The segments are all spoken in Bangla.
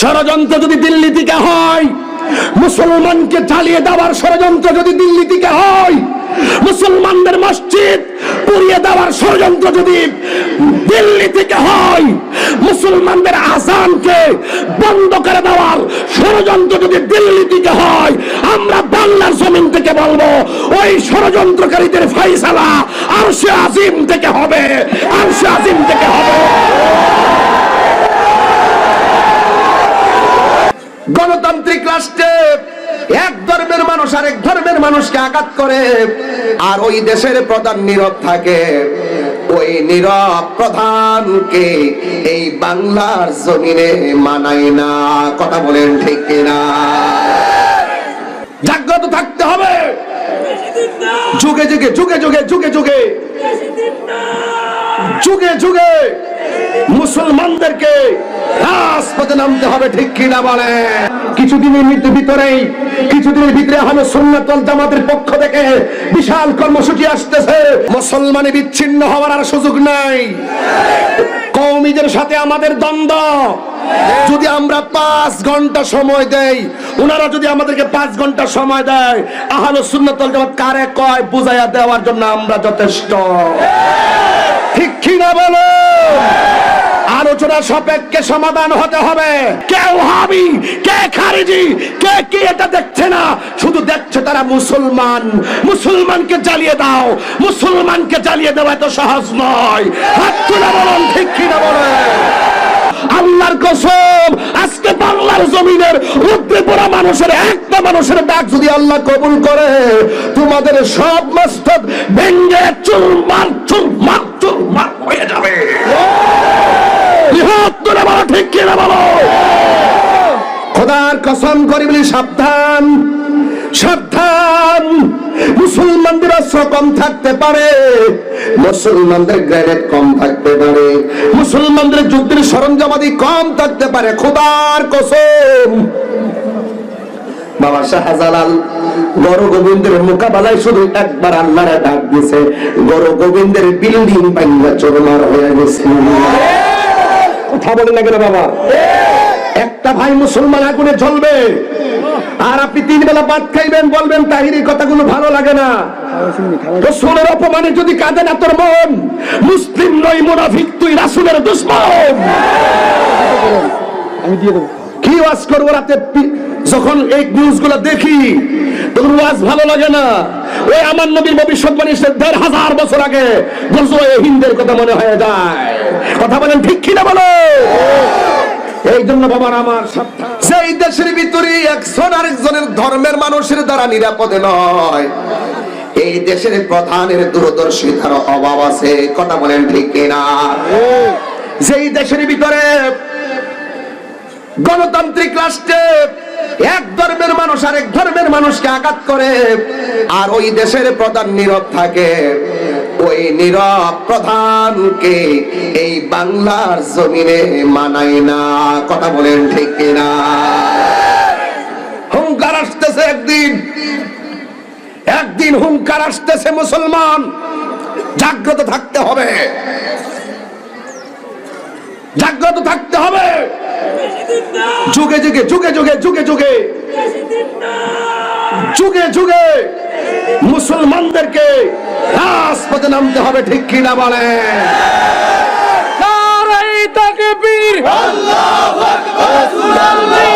ষড়যন্ত্র যদি দিল্লি থেকে হয়, মুসলমানকে চালিয়ে দেওয়ার ষড়যন্ত্র যদি দিল্লি থেকে হয়, মুসলমানদের মসজিদ পুড়িয়ে দেওয়ার ষড়যন্ত্র যদি দিল্লি থেকে হয়, মুসলমানদের আসানকে বন্ধ করে দেওয়ার ষড়যন্ত্র যদি দিল্লি থেকে হয়, আমরা বাংলার জমিন থেকে বলব, ওই ষড়যন্ত্রকারীদের ফাইসালা আর সে আজিম থেকে হবে আর সে আজিম থেকে হবে। গণতান্ত্রিক রাষ্ট্রে এক ধর্মের মানুষ আর এক ধর্মের মানুষকে আঘাত করে, আর ওই দেশের প্রধান নীরব থাকে। ওই নীরব প্রধানকে এই বাংলার জমিনে মানায় না। কথা বলেন ঠিক কিনা? জাগ্রত থাকতে হবে। যুগে যুগে যুগে যুগে যুগে যুগে যুগে যুগে মুসলমানদেরকে রাজপথে নামতে হবে, ঠিক কিনা বলে? কিছুদিনের ভিতরেই, কিছুদিনের ভিতরে জামাতের পক্ষ থেকে বিশাল কর্মসূচি আসতেছে। মুসলমানে বিচ্ছিন্ন হওয়ার আর সুযোগ নাই। কৌমিদের সাথে আমাদের দ্বন্দ্ব। যদি আমরা পাঁচ ঘণ্টা সময় দেই ওনারা যদি আমাদেরকে পাঁচ ঘণ্টা সময় দেয়, আহলে সুন্নাতল জামাত কারে কয়? বুঝাইয়া দেওয়ার জন্য আমরা যথেষ্ট। ঠিক কিনা বলো? আলোচনা সাপেক্ষে সমাধান হতে হবে। কেউ হাবি, কে খারিজি, কে কি এটা দেখছে না? শুধু দেখছে তারা মুসলমান। মুসলমানকে জ্বালিয়ে দাও। মুসলমানকে জ্বালিয়ে দেওয়া এত সহজ নয়। হাত তুলে বলুন, ঠিক কিনা বলে? আল্লাহর কসম, আজকে বাংলার জমিনের উদ্রে পড়া মানুষের একটা মানুষের ডাক যদি আল্লাহ কবুল করে, তোমাদের সব মস্তক ভেঙ্গে চুরমার চুরমার চুরমার হয়ে যাবে। বৃহৎ তুলে বলো, ঠিক বলো? খোদার কসম করি বলি, সাবধান সাবধান। মুসলমানদের অস্ত্র কম থাকতে পারে, মুসলমানদের কম থাকতে পারে, মুসলমানদের যুদ্ধের সরঞ্জামাদি কম থাকতে পারে। খোদার কসম। বাবা শাহজালাল গোবিন্দের মোকাবেলায় শুধু একবার আল্লাহরে ডাক দিছে গৌর গোবিন্দের বিল্ডিং বাংলা চোরমার হয়ে গেছে। কথা বলে না কেন বাবা? একটা ভাই মুসলমান আগুনে জ্বলবে আর আপনি তিন বেলা ভাত খাইবেন বলবেন তাহিরি কথাগুলো ভালো লাগে না। রসুলের অপমানে যদি কাঁদে না তোর মন মুসলিম নয় মুনাফিক তুই রাসুলের দুশ্মন। আমি দিয়ে দেবো। কি ওয়াজ করব রাতে? যখন এই নিউজগুলো দেখি তখন ওয়াজ ভালো লাগে না। ওই আমার নবীর ভবিষ্যৎবাণী সে দেড় হাজার বছর আগে হিন্দের কথা মনে হয়ে যায়। কথা বলেন ঠিক কিনা বলো? এই জন্য বাবার আমার সেই দেশের ভিতরে একজন আরেকজনের ধর্মের মানুষের দ্বারা নিরাপদে নয় এই দেশের প্রধানের দূরদর্শিতার অভাব আছে কথা বলেন ঠিক কিনা? যেই দেশের ভিতরে গণতান্ত্রিক রাষ্ট্রে এক ধর্মের মানুষ আরেক ধর্মের মানুষকে আঘাত করে আর ওই দেশের প্রধান নীরব থাকে ওই নীরব প্রধানকে এই বাংলার জমিনে মানায় না। কথা বলেন ঠিক কিনা? হুঙ্কার আসতেছে একদিন। একদিন হুঙ্কার আসতেছে মুসলমান। জাগ্রত থাকতে হবে। জাগ্রত থাকতে হবে। যুগে যুগে যুগে যুগে যুগে যুগে। যুগে যুগে। মুসলমানদেরকে রাজপথে নামতে হবে ঠিক কিনা বলে নারাই তাকবীর? নারে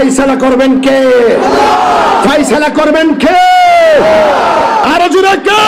ফাইসালা করবেন কে? ফাইসালা করবেন কে? আরও জুড়ে কে?